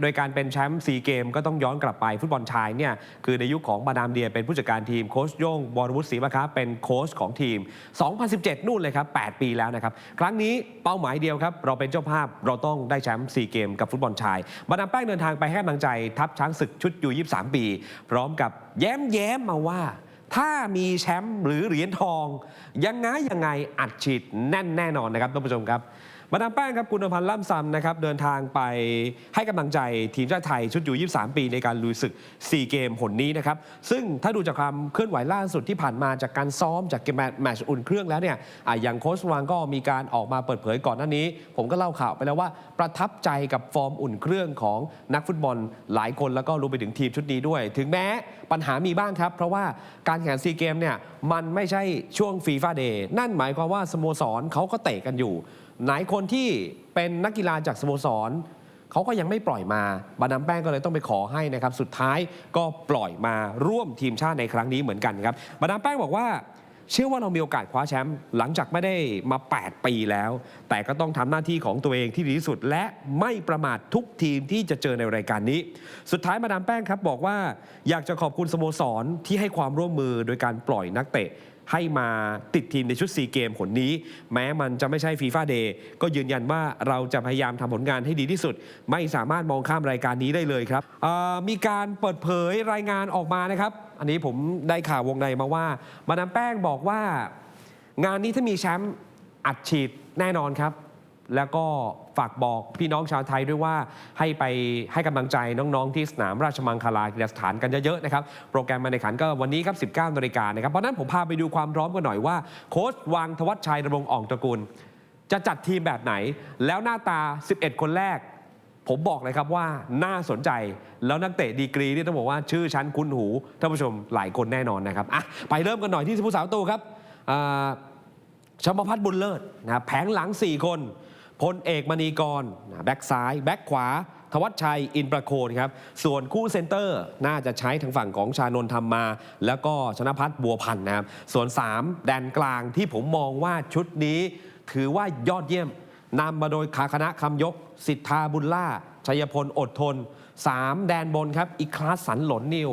โดยการเป็นแชมป์ซีเกมก็ต้องย้อนกลับไปฟุตบอลชายเนี่ยคือในยุคของมาดามเดียเป็นผู้จัดการทีมโค้ชโย่งบอรวุฒิศรีมะคะเป็นโค้ชของทีม 2017 นู่นเลยครับ 8 ปีแล้วนะครับ ครั้งนี้เป้าหมายเดียวครับ เราเป็นเจ้าภาพเราต้องได้แชมป์ซีเกมกับฟุตบอลชาย มาดามแป้งเดินทางไปให้กำลังใจ ทัพช้างศึกชุดยู23 ปี พร้อมกับแย้มแย้มมาว่าถ้ามีแชมป์หรือเหรียญทอง ยังไงยังไงอัดฉีดแน่นแน่นอนนะครับท่านผู้ชมครับ มาดามแป้งครับกุณพันธ์ล่ำซำนะครับเดินทางไปให้กำลังใจทีมชาติไทยชุดอยู่ 23 ปีในการลุยศึก 4 เกมหนนี้นะครับ ซึ่งถ้าดูจากความเคลื่อนไหวล่าสุดที่ผ่านมาจากการซ้อมจากเกมแมตช์อุ่นเครื่องแล้วเนี่ยออย่างโค้ชวางก็มีการออกมาเปิดเผยก่อนหน้านี้ ผมก็เล่าข่าวไปแล้วว่าประทับใจกับฟอร์มอุ่นเครื่องของนักฟุตบอลหลายคนแล้วก็รวมไปถึงทีมชุดนี้ด้วย ถึงแม้ปัญหามีบ้างครับ เพราะว่าการแข่งซีเกมเนี่ยมันไม่ใช่ช่วงฟีฟ่าเดย์นั่นหมายความว่าสโมสรเขาก็เตะกันอยู่ ไหนคนที่เป็นนักกีฬาจากสโมสรเขาก็ยังไม่ปล่อยมาบาดามแป้งก็เลยต้องไปขอให้นะครับสุดท้ายก็ปล่อยมาร่วมทีมชาติในครั้งนี้เหมือนกันครับบาดามแป้งบอกว่าเชื่อว่าเรามีโอกาสคว้าแชมป์หลังจากไม่ได้มา 8 ปีแล้ว แต่ก็ต้องทำหน้าที่ของตัวเองที่ดีที่สุด และไม่ประมาททุกทีมที่จะเจอในรายการนี้ สุดท้ายมาดามแป้งครับบอกว่าอยากจะขอบคุณสโมสรที่ให้ความร่วมมือโดยการปล่อยนักเตะ ให้มาติดทีมในชุดซีเกมผลนี้ แม้มันจะไม่ใช่ฟีฟ่าเดย์ก็ยืนยันว่าเราจะพยายามทำผลงานให้ดีที่สุด ไม่สามารถมองข้ามรายการนี้ได้เลยครับมีการเปิดเผยรายงานออกมานะครับ อันนี้ผมได้ข่าววงในมาว่า มาดามแป้งบอกว่า งานนี้ถ้ามีแชมป์อัดฉีดแน่นอนครับ แล้วก็ฝากบอกพี่น้องชาวไทยด้วยว่าให้ไปให้กำลังใจน้องๆ ที่สนามราชมังคลากีฬาสถานกันเยอะๆนะครับโปรแกรมการแข่งขันก็วันนี้ครับ 19นาฬิกานะครับเพราะนั้นผมพาไปดูความพร้อมกันหน่อยว่า โค้ชวางทวัชชัยดำรงอ่องตระกูล จะจัดทีมแบบไหน แล้วหน้าตา 11 คนแรก ผมบอกเลยครับว่าน่าสนใจแล้วนักเตะดีกรีนี่ต้องบอกว่าชื่อชั้นคุ้นหูท่านผู้ชมหลายคนแน่นอนนะครับอะไปเริ่มกันหน่อยที่ผู้สาวตูครับอ่าชมพัฒน์บุญเลิศนะแผงหลัง 4 คน พลเอกมณีกรแบ็กซ้าย แบ็กขวา ทวัชชัยอินประโคนครับ ส่วนคู่เซนเตอร์น่าจะใช้ทางฝั่งของชานนท์ธรรมมา แล้วก็ชนะพัฒน์บัวพันธ์นะครับ ส่วน 3 แดนกลางที่ผมมองว่าชุดนี้ ถือว่ายอดเยี่ยมนำมาโดยขาคณะคำยก สิทธาบุญล่าชัยพลอดทน 3 แดนบนครับ อีคลาสสันหลนนิว